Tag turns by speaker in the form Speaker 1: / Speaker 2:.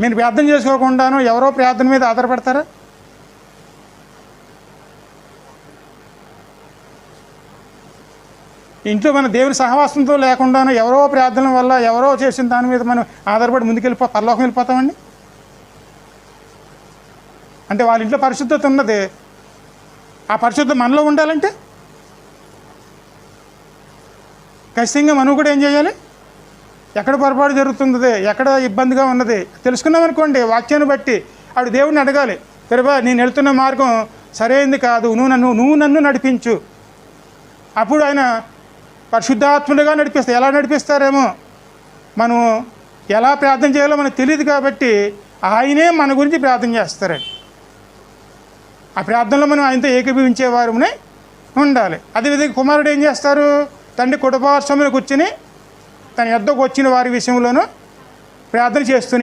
Speaker 1: మీరు ప్రార్థన చేసుకోకుండాను ఎవరో ప్రార్థన మీద ఆధారపడతారా? ఇంట్లో మన దేవుని సహవాసంతో లేకుండాను ఎవరో ప్రార్థన వల్ల ఎవరో చేసిన దాని మీద మనం ఆధారపడి ముందుకెళ్ళిపో పరలోకం వెళ్ళిపోతామండి? అంటే వాళ్ళ ఇంట్లో పరిశుద్ధత ఉన్నది. ఆ పరిశుద్ధత మనలో ఉండాలంటే? ఖచ్చితంగా మనం కూడా ఏం చేయాలి? ఎక్కడ పొరపాటు జరుగుతుంది ఎక్కడ ఇబ్బందిగా ఉన్నది? తెలుసుకున్నామనుకోండి వాక్యాన్ని బట్టి. ఆవిడ దేవుడిని అడగాలి. తెరబా నేను వెళ్తున్న మార్గం సరైంది కాదు. నువ్వు నన్ను నువ్వు నన్ను నడిపించు. అప్పుడు ఆయన పరిశుద్ధాత్ములుగా నడిపిస్తారు ఎలా నడిపిస్తారేమో? మనం ఎలా ప్రార్థన చేయాలో మనకు తెలియదు కాబట్టి ఆయనే మన గురించి ప్రార్థన చేస్తారండి. ఆ ప్రార్థనలో మనం ఆయనతో ఏకీభవించేవారునే ఉండాలి. అదేవిధంగా కుమారుడు ఏం చేస్తారు? తండ్రి కుటుంబాశ్రమంలో కూర్చుని తన యొద్దకు వచ్చిన వారి విషయంలోనూ ప్రార్థన చేస్తూనే